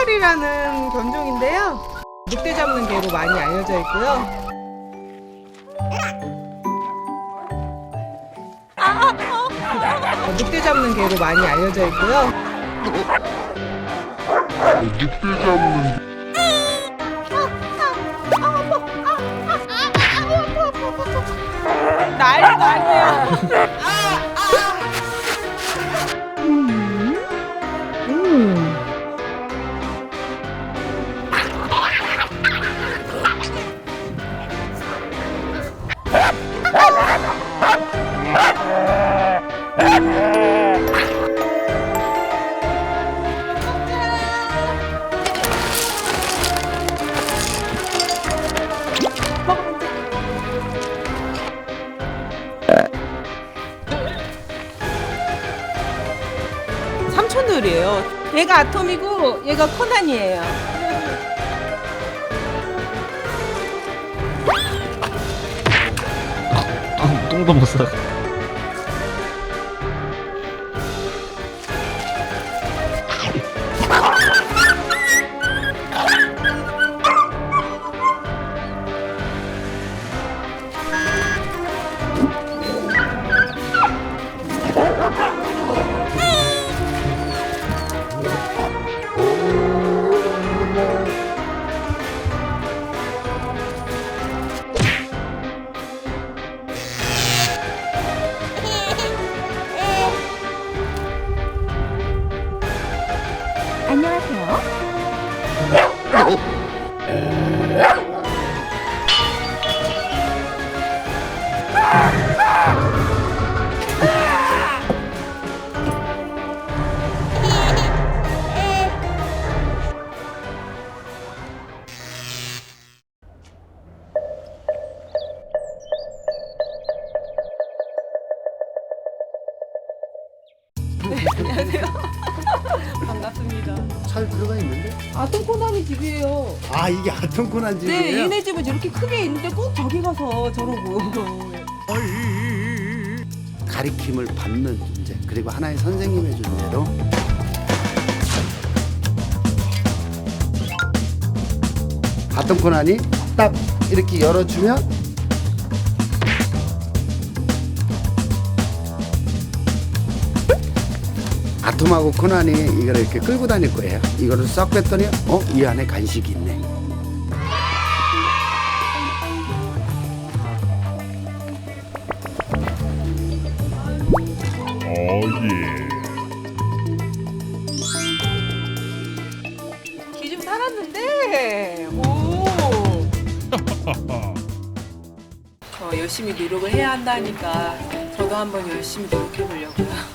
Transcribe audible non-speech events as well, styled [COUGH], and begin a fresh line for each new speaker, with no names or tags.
흑돌이라는 견종인데요. 늑대 잡는 개로 많이 알려져 있고요. 어, 늑대 잡는 개로 많이 알려져 있고요. 난리 난리야. 삼촌들이에요. 얘가 아톰이고 얘가 코난이에요.
아, 똥도 못 안녕하세요. 사. [LAUGHS]
반갑습니다.
잘 들어가 있는데?
아톰 코난이 집이에요.
아 이게 아tom코난 집이에요?
네, 얘네 집은 이렇게 크게 있는데 꼭 저기 가서 저러고. [LAUGHS]
가리킴을 받는 존재 그리고 하나의 선생님의 존재로 아tom코난이 딱 이렇게 열어주면 아톰하고 코난이 이걸 이렇게 끌고 다닐 거예요. 이거를 싹 뺐더니 어? 이 안에 간식이 있네.
기 좀 살았는데. 오. [LAUGHS] 저 열심히 노력을 해야 한다니까 저도 한번 열심히 노력해 보려고요.